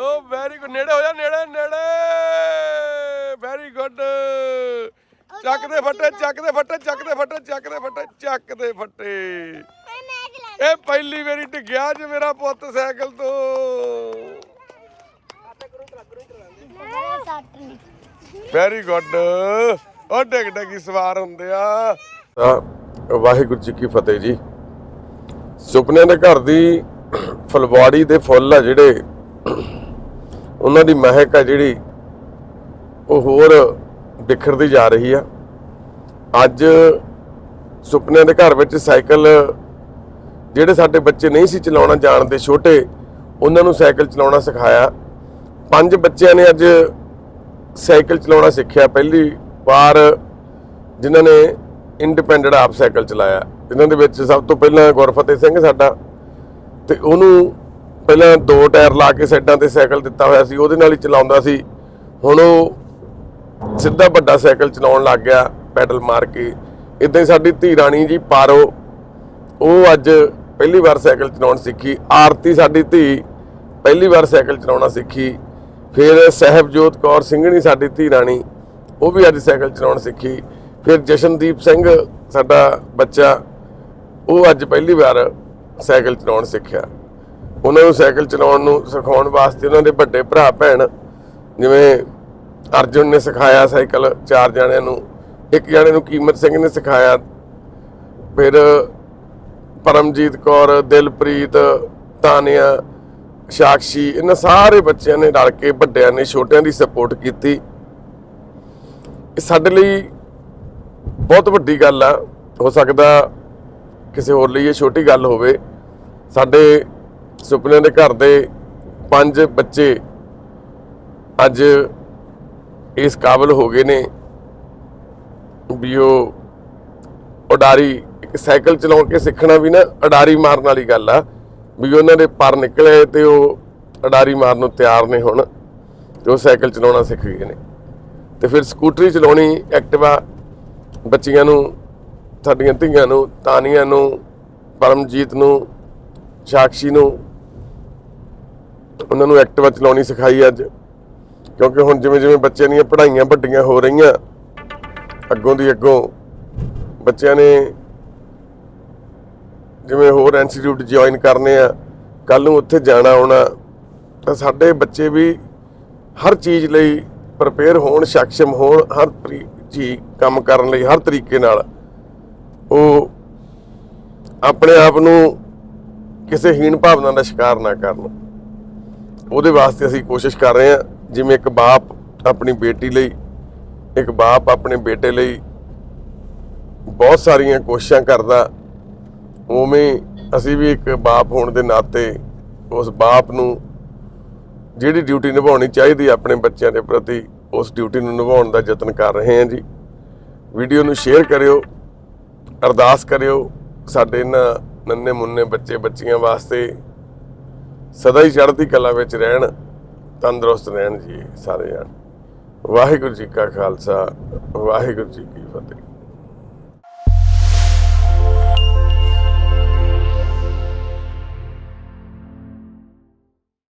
ਓ very good ਨੇੜੇ ਹੋ ਜਾ ਨੇੜੇ ਨੇੜੇ। ਵੈਰੀ ਗੁੱਡ ਚੱਕ ਦੇ ਫੱਟੇ ਚੱਕ ਦੇ ਫੱਟੇ ਚੱਕ ਦੇ ਫੱਟੇ ਚੱਕ ਦੇ ਫੱਟੇ ਚੱਕ ਦੇ ਫੱਟੇ। ਇਹ ਪਹਿਲੀ ਵਾਰੀ ਡਿੱਗਿਆ ਜੇ ਮੇਰਾ ਪੁੱਤ ਸਾਈਕਲ ਤੋਂ। ਵੈਰੀ ਗੁੱਡ ਉਹ ਡਿੱਗ ਡਿੱਗੀ ਸਵਾਰ ਹੁੰਦੇ ਆ। ਵਾਹਿਗੁਰੂ ਜੀ ਕੀ ਫਤਿਹ ਜੀ। ਸੁਪਨੇ ਦੇ ਘਰ ਦੀ ਫਲਵਾੜੀ ਦੇ ਫੁੱਲ ਆ ਜਿਹੜੇ ਉਹਨਾਂ ਦੀ ਮਹਿਕ ਆ ਜਿਹੜੀ ਉਹ ਹੋਰ ਬਿਖਰਦੀ ਜਾ ਰਹੀ ਆ। ਅੱਜ ਸੁਪਨਿਆਂ ਦੇ ਘਰ ਵਿੱਚ ਸਾਈਕਲ ਜਿਹੜੇ ਸਾਡੇ ਬੱਚੇ ਨਹੀਂ ਸੀ ਚਲਾਉਣਾ ਜਾਣਦੇ ਛੋਟੇ, ਉਹਨਾਂ ਨੂੰ ਸਾਈਕਲ ਚਲਾਉਣਾ ਸਿਖਾਇਆ। ਪੰਜ ਬੱਚਿਆਂ ਨੇ ਅੱਜ ਸਾਈਕਲ ਚਲਾਉਣਾ ਸਿੱਖਿਆ। ਪਹਿਲੀ ਵਾਰ ਜਿਨ੍ਹਾਂ ਨੇ ਇੰਡੀਪੈਂਡੈਂਟ ਆਪ ਸਾਈਕਲ ਚਲਾਇਆ। ਇਹਨਾਂ ਦੇ ਵਿੱਚ ਸਭ ਤੋਂ ਪਹਿਲਾਂ ਗੁਰਫਤਿਹ ਸਿੰਘ ਸਾਡਾ ਤੇ ਉਹਨੂੰ ਪਹਿਲਾਂ ਦੋ ਟਾਇਰ ਲਾ ਕੇ ਸਾਈਡਾਂ ਤੇ ਸਾਈਕਲ ਦਿੱਤਾ ਹੋਇਆ ਸੀ, ਉਹਦੇ ਨਾਲ ਹੀ ਚਲਾਉਂਦਾ ਸੀ। ਹੁਣ ਉਹ ਸਿੱਧਾ ਵੱਡਾ ਸਾਈਕਲ ਚਲਾਉਣ ਲੱਗ ਗਿਆ, ਪੈਡਲ ਮਾਰ ਕੇ। ਇਦਾਂ ਹੀ ਸਾਡੀ ਧੀ ਰਾਣੀ ਜੀ, ਪਾਰੋ, ਉਹ ਅੱਜ ਪਹਿਲੀ ਵਾਰ ਸਾਈਕਲ ਚਲਾਉਣ ਸਿੱਖੀ। ਆਰਤੀ ਸਾਡੀ ਧੀ, ਪਹਿਲੀ ਵਾਰ ਸਾਈਕਲ ਚਲਾਉਣਾ ਸਿੱਖੀ। ਫਿਰ ਸਹਿਬਜੋਤ ਕੌਰ ਸਿੰਘਣੀ ਸਾਡੀ ਧੀ ਰਾਣੀ, ਉਹ ਵੀ ਅੱਜ ਸਾਈਕਲ ਚਲਾਉਣ ਸਿੱਖੀ। ਫਿਰ ਜਸ਼ਨਦੀਪ ਸਿੰਘ, ਸਾਡਾ ਬੱਚਾ, ਉਹ ਅੱਜ ਪਹਿਲੀ ਵਾਰ ਸਾਈਕਲ ਚਲਾਉਣ ਸਿੱਖਿਆ। ਉਹਨਾਂ ਨੂੰ ਸਾਈਕਲ ਚਲਾਉਣ ਨੂੰ ਸਿਖਾਉਣ ਵਾਸਤੇ ਉਹਨਾਂ ਦੇ ਵੱਡੇ ਭਰਾ ਭੈਣ, ਜਿਵੇਂ ਅਰਜੁਨ ਨੇ ਸਿਖਾਇਆ ਸਾਈਕਲ, ਚਾਰ ਜਣਿਆਂ ਨੂੰ। ਇੱਕ ਜਣੇ ਨੂੰ ਕੀਮਤ ਸਿੰਘ ਨੇ ਸਿਖਾਇਆ। ਫਿਰ ਪਰਮਜੀਤ ਕੌਰ, ਦਿਲਪ੍ਰੀਤ, ਤਾਨੀਆ, ਸਾਕਸ਼ੀ, ਇਹਨਾਂ ਸਾਰੇ ਬੱਚਿਆਂ ਨੇ ਰਲ ਕੇ ਵੱਡਿਆਂ ਨੇ, ਛੋਟਿਆਂ ਦੀ ਸਪੋਰਟ ਕੀਤੀ। ਇਹ ਸਾਡੇ ਲਈ ਬਹੁਤ ਵੱਡੀ ਗੱਲ ਆ। ਹੋ ਸਕਦਾ ਕਿਸੇ ਹੋਰ ਲਈ ਇਹ ਛੋਟੀ ਗੱਲ ਹੋਵੇ। ਸਾਡੇ ਸੁਪਨਿਆਂ ਦੇ ਘਰ ਦੇ ਪੰਜ ਬੱਚੇ ਅੱਜ ਇਸ ਕਾਬਲ ਹੋ ਗਏ ਨੇ ਵੀ ਉਹ ਉਡਾਰੀ ਇੱਕ ਸਾਈਕਲ ਚਲਾਉਣ ਕੇ ਸਿੱਖਣਾ ਵੀ ਨਾ ਉਡਾਰੀ ਮਾਰਨ ਵਾਲੀ ਗੱਲ ਆ, ਵੀ ਉਹਨਾਂ ਦੇ ਪਰ ਨਿਕਲੇ ਤੇ ਉਹ ਉਡਾਰੀ ਮਾਰਨ ਨੂੰ ਤਿਆਰ ਨੇ ਹੁਣ ਤੇ ਉਹ ਸਾਈਕਲ ਚਲਾਉਣਾ ਸਿੱਖ ਗਏ ਨੇ। ਤੇ ਫਿਰ ਸਕੂਟਰੀ ਚਲਾਉਣੀ ਐਕਟਿਵਾ ਬੱਚੀਆਂ ਨੂੰ, ਸਾਡੀਆਂ ਧੀਆਂ ਨੂੰ, ਤਾਨੀਆਂ ਨੂੰ, ਪਰਮਜੀਤ ਨੂੰ, ਸਾਕਸ਼ੀ ਨੂੰ ਉਹਨਾਂ ਨੂੰ ਐਕਟਿਵਾ ਚਲਾਉਣੀ ਸਿਖਾਈ ਅੱਜ। ਕਿਉਂਕਿ ਹੁਣ ਜਿਵੇਂ ਜਿਵੇਂ ਬੱਚਿਆਂ ਦੀਆਂ ਪੜ੍ਹਾਈਆਂ ਵੱਡੀਆਂ ਹੋ ਰਹੀਆਂ, ਅੱਗੋਂ ਦੀ ਅੱਗੋਂ ਬੱਚਿਆਂ ਨੇ ਜਿਵੇਂ ਹੋਰ ਇੰਸਟੀਚਿਊਟ ਜੁਆਇਨ ਕਰਨੇ ਆ ਕੱਲ ਨੂੰ ਉੱਥੇ ਜਾਣਾ ਆਉਣਾ, ਤਾਂ ਸਾਡੇ ਬੱਚੇ ਵੀ ਹਰ ਚੀਜ਼ ਲਈ ਪ੍ਰਪੇਅਰ ਹੋਣ ਸક્ષਮ ਹੋਣ, ਹਰ ਚੀਜ਼ ਕੰਮ ਕਰਨ ਲਈ ਹਰ ਤਰੀਕੇ ਨਾਲ। ਉਹ ਆਪਣੇ ਆਪ ਨੂੰ ਕਿਸੇ ਹੀਣ ਭਾਵਨਾ ਦਾ ਸ਼ਿਕਾਰ ਨਾ ਕਰਨ। ਉਹਦੇ ਵਾਸਤੇ ਅਸੀਂ ਕੋਸ਼ਿਸ਼ ਕਰ ਰਹੇ ਹਾਂ, ਜਿਵੇਂ ਇੱਕ ਬਾਪ ਆਪਣੀ ਬੇਟੀ ਲਈ, ਇੱਕ ਬਾਪ ਆਪਣੇ ਬੇਟੇ ਲਈ ਬਹੁਤ ਸਾਰੀਆਂ ਕੋਸ਼ਿਸ਼ਾਂ ਕਰਦਾ। ਉਵੇਂ ਅਸੀਂ ਵੀ ਇੱਕ ਬਾਪ ਹੋਣ ਦੇ ਨਾਤੇ ਉਸ ਬਾਪ ਨੂੰ ਜਿਹੜੀ ਡਿਊਟੀ ਨਿਭਾਉਣੀ ਚਾਹੀਦੀ ਆਪਣੇ ਬੱਚਿਆਂ ਦੇ ਪ੍ਰਤੀ, ਉਸ ਡਿਊਟੀ ਨੂੰ ਨਿਭਾਉਣ ਦਾ ਯਤਨ ਕਰ ਰਹੇ ਹਾਂ ਜੀ। ਵੀਡੀਓ ਨੂੰ ਸ਼ੇਅਰ ਕਰਿਓ, ਅਰਦਾਸ ਕਰਿਓ ਸਾਡੇ ਇਹਨਾਂ ਨੰਨੇ ਮੁੰਨੇ ਬੱਚੇ ਬੱਚੀਆਂ ਵਾਸਤੇ ਸਦਾ ਹੀ ਚੜ੍ਹਦੀ ਕਲਾ ਵਿੱਚ ਰਹਿਣ, ਤੰਦਰੁਸਤ ਰਹਿਣ ਜੀ ਸਾਰੇ ਜਣ। ਵਾਹਿਗੁਰੂ ਜੀ ਕਾ ਖਾਲਸਾ, ਵਾਹਿਗੁਰੂ ਜੀ ਕੀ ਫਤਿਹ।